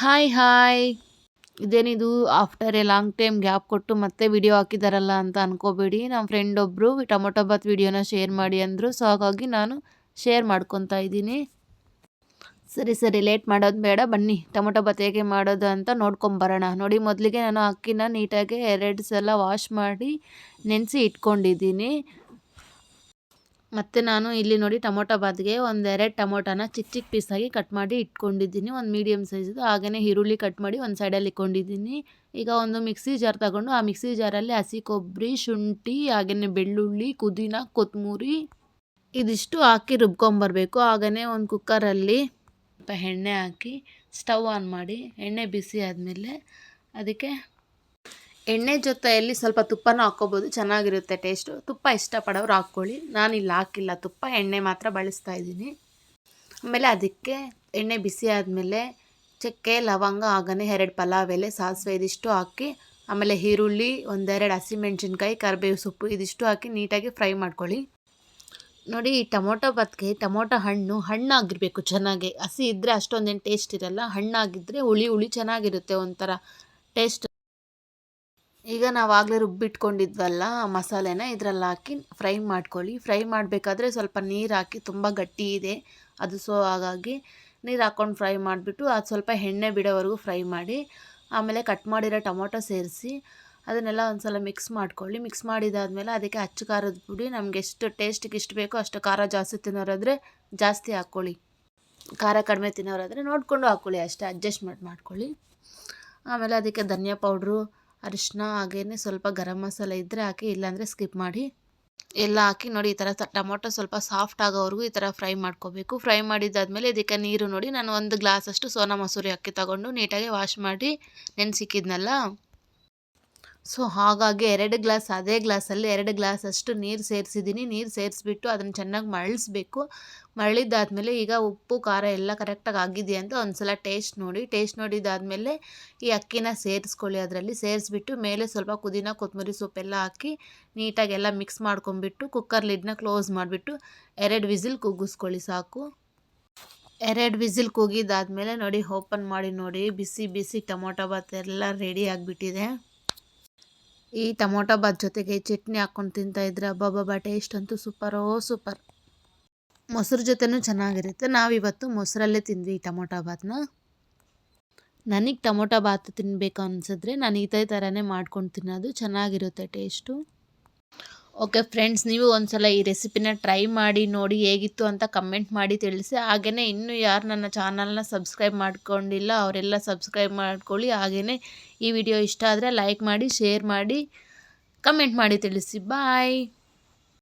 Hi hi ಇದೇನಿದು after a long time gap ಕೊಟ್ಟು ಮತ್ತೆ ವಿಡಿಯೋ ಹಾಕಿದಾರಲ್ಲ ಅಂತ ಅನ್ಕೋಬೇಡಿ. ನಮ್ಮ ಫ್ರೆಂಡ್ ಒಬ್ಬರು ಟೊಮೊಟೊ ಬಾತ್ ವಿಡಿಯೋನ ಶೇರ್ ಮಾಡಿ ಅಂದರು. ಸೊ ಹಾಗಾಗಿ ನಾನು ಶೇರ್ ಮಾಡ್ಕೊತಾ ಇದ್ದೀನಿ. ಸರಿ ಸರಿ ಲೇಟ್ ಮಾಡೋದು ಬೇಡ. ಬನ್ನಿ, ಟೊಮೊಟೊ ಬಾತ್ ಹೇಗೆ ಮಾಡೋದು ಅಂತ ನೋಡ್ಕೊಂಬರೋಣ ನೋಡಿ, ಮೊದಲಿಗೆ ನಾನು ಅಕ್ಕಿನ ನೀಟಾಗಿ ಎರಡು ಸಲ ವಾಶ್ ಮಾಡಿ ನೆನೆಸಿ ಇಟ್ಕೊಂಡಿದ್ದೀನಿ. ಮತ್ತು ನಾನು ಇಲ್ಲಿ ನೋಡಿ ಟೊಮೊಟೊ ಬಾತ್ಗೆ ಒಂದೆರಡು ಟೊಮೊಟೊನ ಚಿಕ್ಕ ಚಿಕ್ಕ ಪೀಸಾಗಿ ಕಟ್ ಮಾಡಿ ಇಟ್ಕೊಂಡಿದ್ದೀನಿ. ಒಂದು ಮೀಡಿಯಮ್ ಸೈಜ್ದು ಹಾಗೆಯೇ ಈರುಳ್ಳಿ ಕಟ್ ಮಾಡಿ ಒಂದು ಸೈಡಲ್ಲಿ ಇಟ್ಕೊಂಡಿದ್ದೀನಿ. ಈಗ ಒಂದು ಮಿಕ್ಸಿ ಜಾರ್ ತಗೊಂಡು ಆ ಮಿಕ್ಸಿ ಜಾರಲ್ಲಿ ಹಸಿ ಕೊಬ್ಬರಿ ಶುಂಠಿ ಹಾಗೆಯೇ ಬೆಳ್ಳುಳ್ಳಿ ಕುದಿನ ಕೊತ್ತಂಬರಿ ಇದಿಷ್ಟು ಹಾಕಿ ರುಬ್ಕೊಂಬರ್ಬೇಕು. ಹಾಗೆಯೇ ಒಂದು ಕುಕ್ಕರಲ್ಲಿ ಸ್ವಲ್ಪ ಎಣ್ಣೆ ಹಾಕಿ ಸ್ಟವ್ ಆನ್ ಮಾಡಿ. ಎಣ್ಣೆ ಬಿಸಿ ಆದಮೇಲೆ ಅದಕ್ಕೆ ಎಣ್ಣೆ ಜೊತೆಯಲ್ಲಿ ಸ್ವಲ್ಪ ತುಪ್ಪನೂ ಹಾಕ್ಕೋಬೋದು, ಚೆನ್ನಾಗಿರುತ್ತೆ ಟೇಸ್ಟು ತುಪ್ಪ ಇಷ್ಟಪಡೋರು ಹಾಕ್ಕೊಳ್ಳಿ. ನಾನು ಇಲ್ಲಿ ಹಾಕಿಲ್ಲ. ತುಪ್ಪ, ಎಣ್ಣೆ ಮಾತ್ರ ಬಳಸ್ತಾ ಇದ್ದೀನಿ. ಆಮೇಲೆ ಅದಕ್ಕೆ ಎಣ್ಣೆ ಬಿಸಿ ಆದಮೇಲೆ ಚಕ್ಕೆ, ಲವಂಗ ಆಗನೆ ಎರಡು ಪಲಾವ್ ಎಲೆ, ಸಾಸಿವೆ ಇದಿಷ್ಟು ಹಾಕಿ, ಆಮೇಲೆ ಈರುಳ್ಳಿ, ಒಂದೆರಡು ಹಸಿಮೆಣ್ಸಿನ್ಕಾಯಿ ಕರಿಬೇವು ಸೊಪ್ಪು ಇದಿಷ್ಟು ಹಾಕಿ ನೀಟಾಗಿ ಫ್ರೈ ಮಾಡ್ಕೊಳ್ಳಿ. ನೋಡಿ, ಈ ಟೊಮೊಟೊ ಬತ್ಗೆ ಟೊಮೊಟೊ ಹಣ್ಣು ಹಣ್ಣಾಗಿರಬೇಕು ಚೆನ್ನಾಗಿ. ಹಸಿ ಇದ್ದರೆ ಅಷ್ಟೊಂದೇನು ಟೇಸ್ಟ್ ಇರಲ್ಲ. ಹಣ್ಣಾಗಿದ್ದರೆ ಹುಳಿ ಹುಳಿ ಚೆನ್ನಾಗಿರುತ್ತೆ ಒಂಥರ ಟೇಸ್ಟ್ ಈಗ ನಾವು ಆಗಲೇ ರುಬ್ಬಿಟ್ಕೊಂಡಿದ್ವಲ್ಲ ಮಸಾಲೆನ ಇದರಲ್ಲಿ ಹಾಕಿ ಫ್ರೈ ಮಾಡ್ಕೊಳ್ಳಿ. ಫ್ರೈ ಮಾಡಬೇಕಾದ್ರೆ ಸ್ವಲ್ಪ ನೀರು ಹಾಕಿ ತುಂಬ ಗಟ್ಟಿ ಇದೆ. ಅದು ಸೊ ಹಾಗಾಗಿ ನೀರು ಹಾಕ್ಕೊಂಡು ಫ್ರೈ ಮಾಡಿಬಿಟ್ಟು ಅದು ಸ್ವಲ್ಪ ಎಣ್ಣೆ ಬಿಡೋವರೆಗೂ ಫ್ರೈ ಮಾಡಿ, ಆಮೇಲೆ ಕಟ್ ಮಾಡಿರೋ ಟೊಮೊಟೊ ಸೇರಿಸಿ ಅದನ್ನೆಲ್ಲ ಒಂದು ಸಲ ಮಿಕ್ಸ್ ಮಾಡ್ಕೊಳ್ಳಿ. ಮಿಕ್ಸ್ ಮಾಡಿದಾದಮೇಲೆ ಅದಕ್ಕೆ ಅಚ್ಚು ಖಾರದ ಪುಡಿ, ನಮ್ಗೆ ಎಷ್ಟು ಟೇಸ್ಟಿಗೆ ಇಷ್ಟು ಬೇಕೋ ಅಷ್ಟು ಖಾರ ಜಾಸ್ತಿ ತಿನ್ನೋರಾದರೆ ಜಾಸ್ತಿ ಹಾಕ್ಕೊಳ್ಳಿ. ಖಾರ ಕಡಿಮೆ ತಿನ್ನೋರಾದರೆ ನೋಡಿಕೊಂಡು ಹಾಕ್ಕೊಳ್ಳಿ ಅಷ್ಟೇ ಅಡ್ಜಸ್ಟ್ಮೆಂಟ್ ಮಾಡ್ಕೊಳ್ಳಿ. ಆಮೇಲೆ ಅದಕ್ಕೆ ಧನಿಯಾ ಪೌಡ್ರು ಅರಿಶಿನ ಹಾಗೇ ಸ್ವಲ್ಪ ಗರಂ ಮಸಾಲೆ ಇದ್ದರೆ ಹಾಕಿ, ಇಲ್ಲಾಂದರೆ ಸ್ಕಿಪ್ ಮಾಡಿ. ಎಲ್ಲ ಹಾಕಿ ನೋಡಿ ಈ ಥರ ಟೊಮೊಟೊ ಸ್ವಲ್ಪ ಸಾಫ್ಟ್ ಆಗೋವರೆಗೂ ಈ ಥರ ಫ್ರೈ ಮಾಡ್ಕೋಬೇಕು. ಫ್ರೈ ಮಾಡಿದ್ದಾದಮೇಲೆ ಇದಕ್ಕೆ ನೀರು ನೋಡಿ ನಾನು ಒಂದು ಗ್ಲಾಸಷ್ಟು ಸೋನಾ ಮಸೂರಿ ಅಕ್ಕಿ ತಗೊಂಡು ನೀಟಾಗಿ ವಾಶ್ ಮಾಡಿ ನೆನೆಸಿಕ್ಕಿದ್ನಲ್ಲ? ಸೊ, ಹಾಗಾಗಿ ಎರಡು ಗ್ಲಾಸ್, ಅದೇ ಗ್ಲಾಸಲ್ಲಿ ಎರಡು ಗ್ಲಾಸ್ ಅಷ್ಟು ನೀರು ಸೇರಿಸಿದ್ದೀನಿ. ನೀರು ಸೇರಿಸ್ಬಿಟ್ಟು ಅದನ್ನು ಚೆನ್ನಾಗಿ ಮರಳಿಸ್ಬೇಕು ಮರಳಿದ್ದಾದಮೇಲೆ ಈಗ ಉಪ್ಪು, ಖಾರ ಎಲ್ಲ ಕರೆಕ್ಟಾಗಿ ಆಗಿದೆಯಾ ಅಂತ ಒಂದು ಸಲ ಟೇಸ್ಟ್ ನೋಡಿ. ಟೇಸ್ಟ್ ನೋಡಿದಾದಮೇಲೆ ಈ ಅಕ್ಕಿನ ಸೇರಿಸ್ಕೊಳ್ಳಿ ಅದರಲ್ಲಿ. ಸೇರಿಸ್ಬಿಟ್ಟು ಮೇಲೆ ಸ್ವಲ್ಪ ಪುದೀನ, ಕೊತ್ತಂಬರಿ ಸೊಪ್ಪೆಲ್ಲ ಹಾಕಿ ನೀಟಾಗಿ ಎಲ್ಲ ಮಿಕ್ಸ್ ಮಾಡ್ಕೊಂಬಿಟ್ಟು ಕುಕ್ಕರ್ ಲಿಡ್ನ ಕ್ಲೋಸ್ ಮಾಡಿಬಿಟ್ಟು ಎರಡು ವಿಸಿಲ್ ಕುಗ್ಗಿಸ್ಕೊಳ್ಳಿ ಸಾಕು. ಎರಡು ವಿಸಿಲ್ ಕೂಗಿದಾದ್ಮೇಲೆ ನೋಡಿ ಓಪನ್ ಮಾಡಿ ನೋಡಿ. ಬಿಸಿ ಬಿಸಿ ಟೊಮೊಟೊ ಬಾತ್ ಎಲ್ಲ ರೆಡಿ ಆಗಿಬಿಟ್ಟಿದೆ. ಈ ಟೊಮೊಟೊ ಬಾತ್ ಜೊತೆಗೆ ಚಟ್ನಿ ಹಾಕ್ಕೊಂಡು ತಿಂತಾಯಿದ್ರೆ ಅಬ್ಬಬ್ಬಬ್ಬ ಟೇಸ್ಟ್ ಅಂತೂ ಸೂಪರೋ ಸೂಪರ್ ಮೊಸರು ಜೊತೆನೂ ಚೆನ್ನಾಗಿರುತ್ತೆ. ನಾವಿವತ್ತು ಮೊಸರಲ್ಲೇ ತಿಂದ್ವಿ ಈ ಟೊಮೊಟೊ ಬಾತ್ನ. ನನಗೆ ಟೊಮೊಟೊ ಬಾತ್ ತಿನ್ನಬೇಕು ಅನಿಸಿದ್ರೆ ನಾನು ಈ ಥರನೇ ಮಾಡ್ಕೊಂಡು ತಿನ್ನೋದು. ಚೆನ್ನಾಗಿರುತ್ತೆ ಟೇಸ್ಟು ಓಕೆ ಫ್ರೆಂಡ್ಸ್, ನೀವು ಒಂದು ಸಲ ಈ ರೆಸಿಪಿನ ಟ್ರೈ ಮಾಡಿ, ನೋಡಿ ಹೇಗಿತ್ತು ಅಂತ ಕಮೆಂಟ್ ಮಾಡಿ ತಿಳಿಸಿ. ಹಾಗೆಯೇ ಇನ್ನೂ ಯಾರು ನನ್ನ ಚಾನಲ್ನ ಸಬ್ಸ್ಕ್ರೈಬ್ ಮಾಡ್ಕೊಂಡಿಲ್ಲ, ಅವರೆಲ್ಲ ಸಬ್ಸ್ಕ್ರೈಬ್ ಮಾಡ್ಕೊಳ್ಳಿ. ಹಾಗೆಯೇ ಈ ವಿಡಿಯೋ ಇಷ್ಟ ಆದರೆ ಲೈಕ್ ಮಾಡಿ, ಶೇರ್ ಮಾಡಿ, ಕಮೆಂಟ್ ಮಾಡಿ ತಿಳಿಸಿ. ಬಾಯ್.